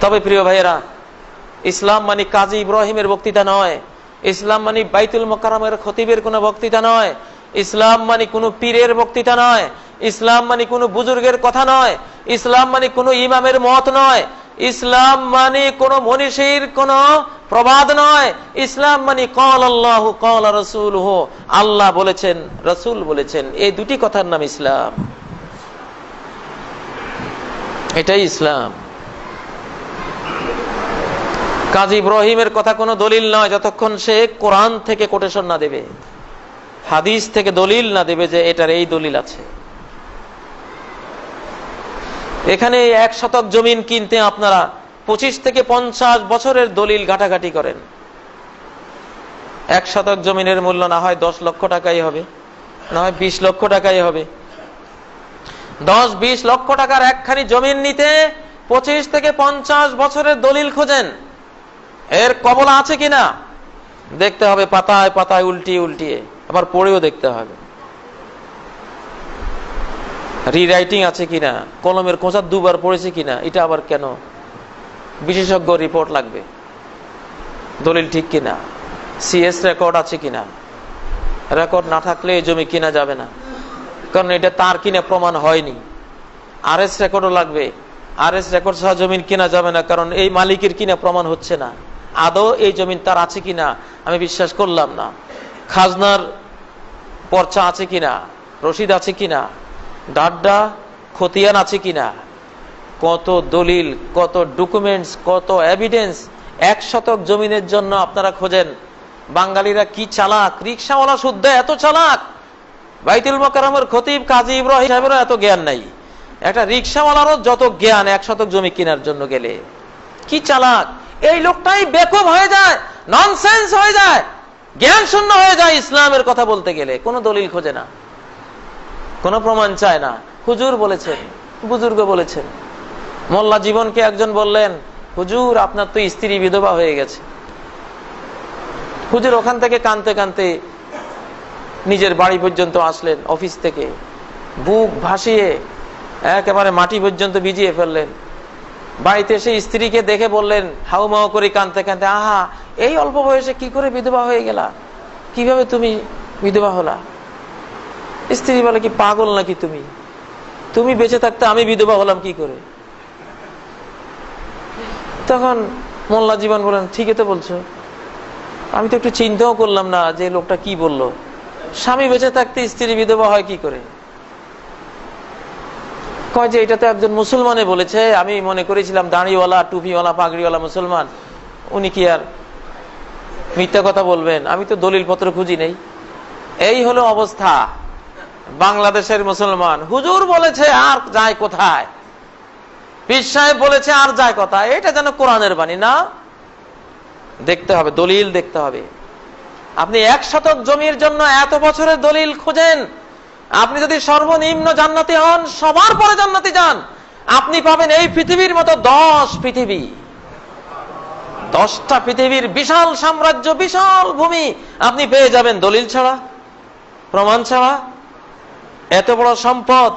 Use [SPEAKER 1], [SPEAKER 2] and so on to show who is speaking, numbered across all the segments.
[SPEAKER 1] তবে প্রিয় ভাইয়েরা, ইসলাম মানে কাজী ইব্রাহিমের বক্তৃতা নয়। ইসলাম মানে বাইতুল মোকারমের খতিবের কোনো বক্তৃতা নয়। ইসলাম মানে কোনো পীরের বক্তৃতা নয়। ইসলাম মানে কোনো বুজুর্গের কথা নয়। ইসলাম মানে কোনো ইমামের মত নয়। ইসলাম মানে কোন মনীষীর কোন প্রবাদ নয়। ইসলাম মানে কল আল্লাহ কল রসুল হো আল্লাহ বলেছেন, রসুল বলেছেন। এই দুটি কথার নাম ইসলাম। এটাই ইসলাম। কাজী ইব্রাহিমের কথা কোনো দলিল নয়, যতক্ষণ সে কোরআন থেকে কোটেশন না দেবে, হাদিস থেকে দলিল না দেবে যে এটার এই দলিল আছে। এখানে এক শতক জমিন কিনতে আপনারা পঁচিশ থেকে পঞ্চাশ বছরের দলিল ঘাটাঘাটি করেন। এক শতক জমিনের মূল্য না হয় দশ লক্ষ টাকাই হবে, না হয় বিশ লক্ষ টাকাই হবে। দশ বিশ লক্ষ টাকার একখানি জমিন নিতে পঁচিশ থেকে পঞ্চাশ বছরের দলিল খোঁজেন। এর কবল আছে কিনা? দেখতে হবে পাতায় পাতায় উল্টিয়ে উল্টিয়ে। আবার পড়েও দেখতে হবে। রিরাইটিং আছে কিনা? কলমের কোঁচা দুবার পড়েছে কিনা? এটা আবার কেন? বিশেষজ্ঞ রিপোর্ট লাগবে। দলিল ঠিক কিনা? সিএস রেকর্ড আছে কিনা? রেকর্ড না থাকলে জমি কিনা যাবে না। কারণ এটা তার কিনে প্রমাণ হয়নি। আর এস রেকর্ডও লাগবে। আর এস রেকর্ড সহ জমিন কিনা যাবে না, কারণ এই মালিকের কিনা প্রমাণ হচ্ছে না। আদৌ এই জমিন তার আছে কিনা, আমি বিশ্বাস করলাম না। খাজনার পর্চা আছে কিনা রশিদ আছে কিনা, ডাড্ডা, খতিয়ান আছে কিনা, কত দলিল, কত ডকুমেন্টস কত এভিডেন্স এক শতক জমিনের জন্য আপনারা খোঁজেন। বাঙালিরা কি চালাক? রিক্সাওয়ালা শুদ্ধ এত চালাক? বাইতুল মকারমের খতিব কাজী ইব্রাহিম সাহেবেরও এত জ্ঞান নাই। একটা রিক্সাওয়ালারও যত জ্ঞান এক শতক জমি কেনার জন্য গেলে। কি চালাক? এই লোকটাই বেকুব হয়ে যায় ননসেন্স হয়ে যায় জ্ঞান শূন্য হয়ে যায় ইসলামের কথা বলতে গেলে। কোনো দলিল খোঁজে না। কোনো প্রমাণ চায় না। হুজুর বলেছেন, বুজুর্গ বলেছেন। মোল্লা জীবনকে একজন বললেন, হুজুর, আপনার তো স্ত্রী বিধবা হয়ে গেছে। হুজুর ওখান থেকে কানতে কানতে নিজের বাড়ি পর্যন্ত আসলেন, অফিস থেকে। বুক ভাসিয়ে একেবারে মাটি পর্যন্ত ভিজিয়ে ফেললেন। বাড়িতে এসে স্ত্রীকে দেখে বললেন, হাউ মাউ করে কানতে কানতে, আহা, এই অল্প বয়সে কি করে বিধবা হয়ে গেলা? কীভাবে তুমি বিধবা হলা? স্ত্রী বলে কি, পাগল নাকি তুমি? তুমি বেঁচে থাকতে আমি বিধবা হলাম কি করে? তখন মোল্লা জীবন বলেন, ঠিকই তো বলছো। আমি তো একটু চিন্তাও করলাম না যে লোকটা কি বলল। স্বামী বেঁচে থাকতে স্ত্রী বিধবা হয় কি করে? কয় যে এটা তো একজন মুসলমানে বলেছে, আমি মনে করেছিলাম দাঁড়িওয়ালা, টুপিওয়ালা, পাগড়িওয়ালা মুসলমান। উনি কি আর মিথ্যা কথা বলবেন? আমি তো দলিল পত্র খুঁজি নেই। এই হলো অবস্থা। বাংলাদেশের মুসলমান, হুজুর বলেছে আর যায় কোথায়? পীর সাহেব বলেছে আর যায় কোথায়? এটা যেন কোরআনের বাণী, না? দেখতে হবে, দলিল দেখতে হবে। আপনি এক শতক জমির জন্য এত বছরের দলিল খোঁজেন আপনি যদি সর্বনিম্ন জান্নাতি হন, সবার পরে জান্নাতি যান। আপনি পাবেন এই পৃথিবীর মতো দশ পৃথিবী। দশটা পৃথিবীর বিশাল সাম্রাজ্য, বিশাল ভূমি। আপনি পেয়ে যাবেন দলিল ছাড়া, প্রমাণ ছাড়া। এত বড় সম্পদ,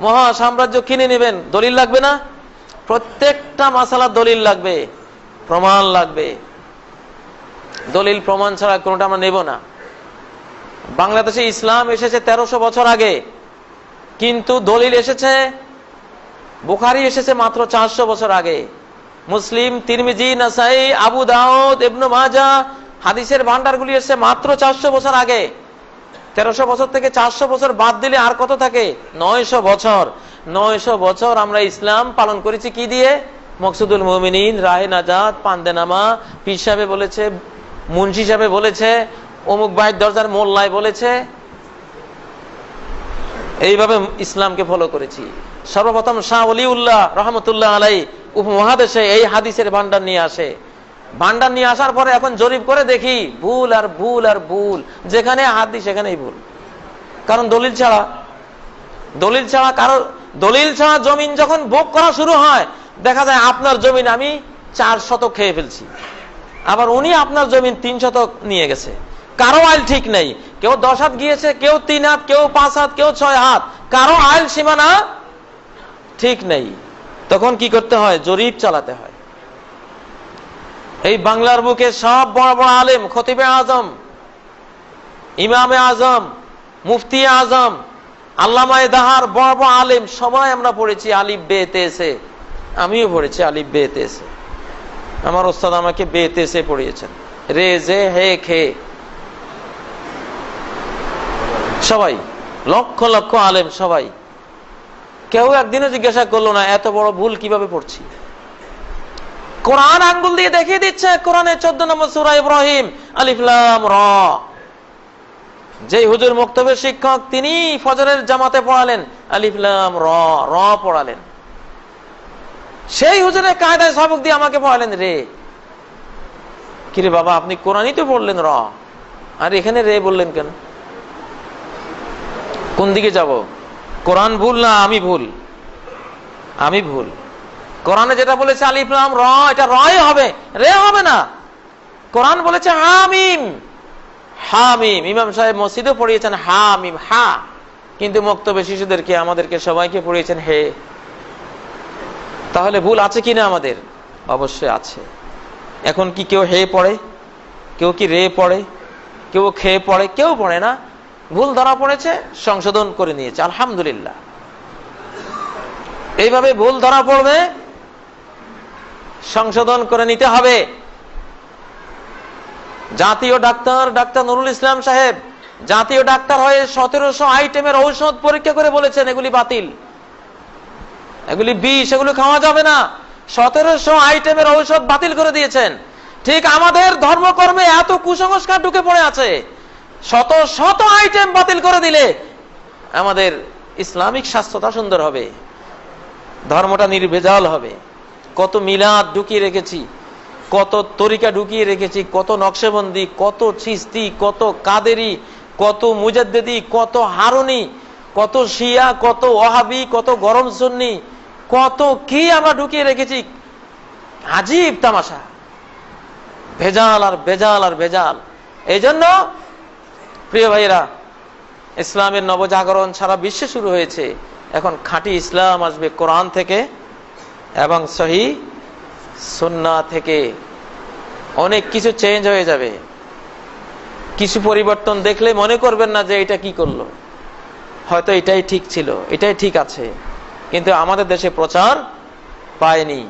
[SPEAKER 1] মহা সাম্রাজ্য কিনে নেবেন, দলিল লাগবে না? প্রত্যেকটা মাসালা দলিল লাগবে, প্রমাণ লাগবে। দলিল, প্রমাণ ছাড়া কোনটা আমরা নেব না। বাংলাদেশে ইসলাম এসেছে তেরোশো বছর আগে, কিন্তু দলিল এসেছে, বুখারি এসেছে মাত্র চারশো বছর আগে। মুসলিম, তিরমিজি, নাসাই, আবু দাউদ, ইবনু মাজা, হাদিসের ভান্ডারগুলি এসেছে মাত্র চারশো বছর আগে। তেরোশো বছর থেকে চারশো বছর বাদ দিলে আর কত থাকে? নয়শো বছর। নয়শো বছর আমরা ইসলাম পালন করেছি কি দিয়ে? মকসুদুল মুমিনিন, রাহে নাজাদ পান্দেনামা, পীর সাহেবে বলেছে, মুন্সি সাহেবে বলেছে অমুক ভাইয়ের দরজার মোল্লায় বলেছে, এইভাবে ইসলামকে ফলো করেছি। সর্বপ্রথম শাহ অলিউল্লাহ রহমতুল্লাহ আলাই উপমহাদেশে এই হাদিসের ভান্ডার নিয়ে আসে। ভান্ডার নিয়ে আসার পরে এখন জরিপ করে দেখি, ভুল আর ভুল আর ভুল, যেখানে হাদিস সেখানেই ভুল। কারণ দলিল ছাড়া দলিল ছাড়া কারও, দলিল ছাড়া জমিন যখন ভোগ করা শুরু হয়, দেখা যায় আপনার জমিন আমি চার শতক খেয়ে ফেলছি। আবার উনি আপনার জমিন তিন শতক নিয়ে গেছে। কারও আইল ঠিক নেই। কেউ দশ হাত গিয়েছে, কেউ তিন হাত, কেউ পাঁচ হাত, কেউ ছয় হাত। কারও আইল সীমানা ঠিক নেই। তখন কি করতে হয়? জরিপ চালাতে হয়। এই বাংলার বুকে সব বড় বড় আলেম, খতিবে আজম, ইমামে আজম, মুফতি আজম, আল্লামায় দাহার, বড় বড় আলেম, সবাই আমরা পড়েছি আলিফ বে তেসে আমিও পড়েছি আলিফ বে তেসে আমার ওস্তাদ আমাকে বে তেসে পড়িয়েছেন। রে জে হে, খে। সবাই, লক্ষ লক্ষ আলেম সবাই। কেউ একদিনও জিজ্ঞাসা করল না, এত বড় ভুল কীভাবে পড়ছি? কোরআন আঙ্গুল দিয়ে দেখিয়ে দিচ্ছে, কোরআনের চোদ্দ নম্বর সুরা ইব্রাহিম আলিফলাম র। যে হুজুর মুক্তবের শিক্ষক, তিনি ফজরের জামাতে পড়ালেন আলিফলাম র র পড়ালেন। সেই হুজুরের কায়দায় সবক দিয়ে আমাকে পড়ালেন, রে। কিরে বাবা, আপনি কোরআনই তো পড়লেন, র। আর এখানে রে বললেন কেন? কোন দিকে যাব? কোরআন ভুল না আমি ভুল? আমি ভুল। কোরআনে যেটা বলেছে আলিফলাম র, এটা রয় হবে, রে হবে না। কোরআন বলেছে হামিম হামিম। ইমাম সাহেব মসজিদও পড়িয়েছেন হামিম, হা। কিন্তু মক্তবে শিশুদেরকে, আমাদেরকে সবাইকে পড়িয়েছেন হে। তাহলে ভুল আছে কিনা আমাদের? অবশ্যই আছে। এখন কি কেউ হে পড়ে? কেউ কি রে পড়ে? কেউ খেয়ে পড়ে? কেউ পড়ে না। ভুল ধরা পড়েছে, সংশোধন করে নিয়েছে। আলহামদুলিল্লাহ। এইভাবে ভুল ধরা পড়বে, সংশোধন করে নিতে হবে। জাতীয় ডাক্তার ডাক্তার নুরুল ইসলাম সাহেব, জাতীয় ডাক্তার হয়ে সতেরোশো আইটেমের ঔষধ পরীক্ষা করে বলেছেন, এগুলি বাতিল। এগুলি বিষ, এগুলি খাওয়া যাবে না। সতেরোশো আইটেমের ঔষধ বাতিল করে দিয়েছেন। ঠিক আমাদের ধর্মকর্মে এত কুসংস্কার ঢুকে পড়ে আছে। শত শত আইটেম বাতিল করে দিলে আমাদের ইসলামিক স্বাস্থ্যটা সুন্দর হবে। ধর্মটা নির্ভেজাল হবে। কত মিলাদ ঢুকিয়ে রেখেছি, কত তরিকা ঢুকিয়ে রেখেছি, কত নকশেবন্দি, কত চিস্তি, কত কাদেরি, কত মুজাদ্দেদি, কত হারুনি, কত শিয়া, কত ওহাবি কত গরম সন্নি, কত কি আমরা ঢুকিয়ে রেখেছি। আজীব তামাশা। ভেজাল আর ভেজাল আর ভেজাল। এই জন্য প্রিয় ভাইরা ইসলামের নবজাগরণ সারা বিশ্বে শুরু হয়েছে। এখন খাঁটি ইসলাম আসবে কোরআন থেকে এবং সহি সুন্না থেকে। অনেক কিছু চেঞ্জ হয়ে যাবে। কিছু পরিবর্তন দেখলে মনে করবেন না যে এটা কি করল। হয়তো এটাই ঠিক ছিল, এটাই ঠিক আছে। কিন্তু আমাদের দেশে প্রচার পায়নি।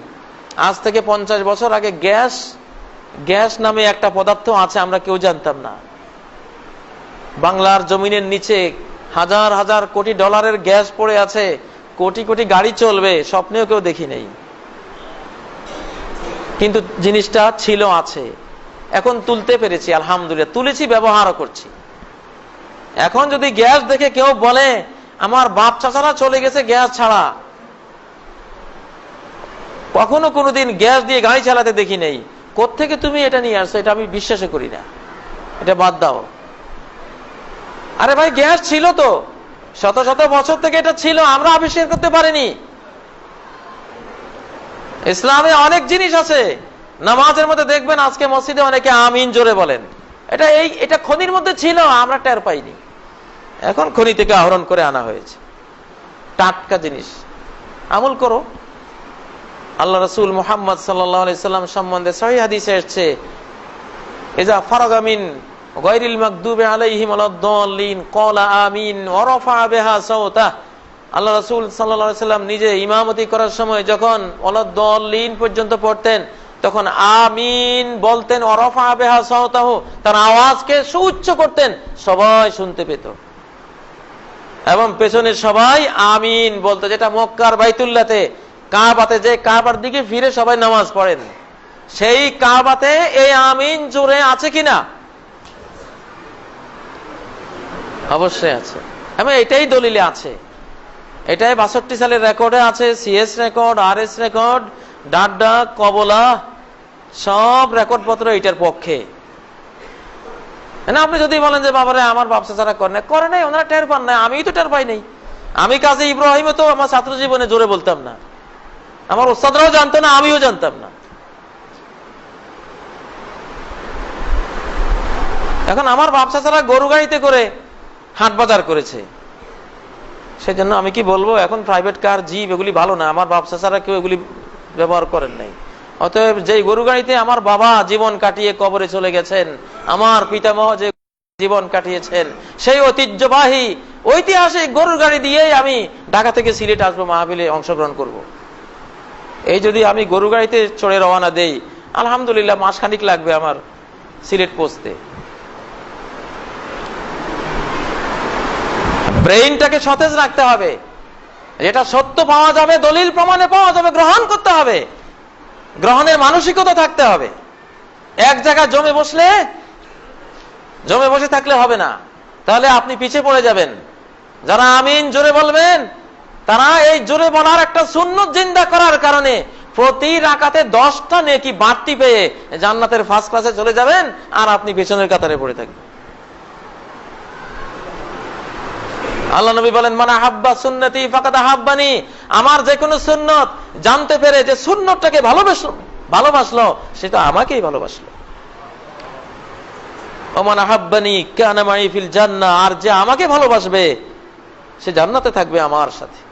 [SPEAKER 1] আজ থেকে পঞ্চাশ বছর আগে গ্যাস গ্যাস নামে একটা পদার্থ আছে, আমরা কেউ জানতাম না। বাংলার জমিনের নিচে হাজার হাজার কোটি ডলারের গ্যাস পড়ে আছে, কোটি কোটি গাড়ি চলবে, স্বপ্নেও কেউ দেখি নেই। কিন্তু জিনিসটা ছিল আছে। এখন তুলতে পেরেছি, আলহামদুলিল্লাহ। তুলেছি, ব্যবহারও করছি। এখন যদি গ্যাস দেখে কেউ বলে, আমার বাপ চাচারা চলে গেছে গ্যাস ছাড়া। কখনো কোনোদিন গ্যাস দিয়ে গাড়ি চালাতে দেখি নেই। কোথেকে তুমি এটা নিয়ে আসছো? এটা আমি বিশ্বাস করি না। এটা বাদ দাও। আরে ভাই, গ্যাস ছিল তো। শত শত বছর থেকে এটা ছিল, আমরা আবিষ্কার করতে পারিনি। ইসলামে অনেক জিনিস আছে। নামাজের মধ্যে দেখবেন, আজকে মসজিদে অনেকে আমিন জোরে বলেন। এটা এই, এটা খনির মধ্যে ছিল, আমরা টের পাইনি। এখন খনি থেকে আহরণ করে আনা হয়েছে। টাটকা জিনিস। আমল করো। আল্লাহ রসুল মোহাম্মদ সাল্লাম সম্বন্ধে সহি হাদিসে এসছে এজা ফারাগামিন গৈরিল মাকদুবে আলাইহিম আলাদ্দাল্লিন ক্বালা আমিন, ওয়া রাফা বিহা সাওতা। আল্লাহ রাসূল সাল্লাল্লাহু সাল্লাম নিজে ইমামতি করার সময় যখন ওয়ালাদ্দাল্লিন পর্যন্ত পড়তেন, তখন আমিন বলতেন, ওয়া রাফা বিহা সাওতাহু। তার আওয়াজকে সুউচ্চ করতেন, সবাই শুনতে পেত। এবং পেছনে সবাই আমিন বলতো, যেটা মক্কার বাইতুল্লাতে, কাবাতে, যে কাবার দিকে ফিরে সবাই নামাজ পড়েন। সেই কাবাতে এই আমিন জোরে আছে কিনা? অবশ্যই আছে। এবং এটাই দলিলে আছে। এটাই বাষট্টি সালের রেকর্ডে আছে সিএস রেকর্ড আর এস রেকর্ড ডাড্ডা, কবলা, সব রেকর্ড পত্র এটার পক্ষে। না, আপনি যদি বলেন যে, বাবারে, আমার ব্যবসা ছাড়া করে করে নাই, ওনারা টের পান না। আমি তো টের পাই নাই। আমি কাজে ইব্রাহিমে তো আমার ছাত্র জীবনে জোরে বলতাম না। আমার ওস্তাদরাও জানতো না, আমিও জানতাম না। এখন আমার ব্যবসা ছাড়া গরু গাড়িতে করে হাট বাজার করেছে। সেজন্য আমি কি বলব, এখন প্রাইভেট কার জিপ এগুলি ভালো না। আমার ব্যবসা ছাড়া কেউ এগুলি ব্যবহার করেন নাই। অতএব যেই গরু গাড়িতে আমার বাবা জীবন কাটিয়ে কবরে চলে গেছেন, আমার পিতামহ যে জীবন কাটিয়েছেন, সেই ঐতিহ্যবাহী, ঐতিহাসিক গরুর গাড়ি দিয়েই আমি ঢাকা থেকে সিলেট আসব, মাহফিলে অংশগ্রহণ করব। এই যদি আমি গরু গাড়িতে চড়ে রওনা দেই, আলহামদুলিল্লাহ মাসখানিক লাগবে আমার সিলেট পৌঁছতে। ব্রেইনটাকে সতেজ রাখতে হবে। যেটা সত্য পাওয়া যাবে, দলিল প্রমাণে পাওয়া যাবে, গ্রহণ করতে হবে। গ্রহণের মানসিকতা থাকতে হবে। এক জায়গায় জমে বসলে, জমে বসে থাকলে হবে না। তাহলে আপনি পিছিয়ে পড়ে যাবেন। যারা আমিন জোরে বলবেন, তারা এই জোরে বলার একটা শূন্য জিন্দা করার কারণে প্রতি রাকাতে দশটা নেকি বাড়তি পেয়ে জান্নাতের ফার্স্ট ক্লাসে চলে যাবেন আর আপনি পেছনের কাতারে পড়ে থাকবেন। আল্লাহ নবী বলেন মানে হাব্বা সুন্নতি ফাঁকাতে হাব্বানি আমার যে কোনো সুন্নত জানতে পেরে যে সুন্নতটাকে ভালোবাসলো ভালোবাসলো সেটা আমাকেই ভালোবাসলো। জান্না আর যে আমাকে ভালোবাসবে, সে জান্নাতে থাকবে আমার সাথে।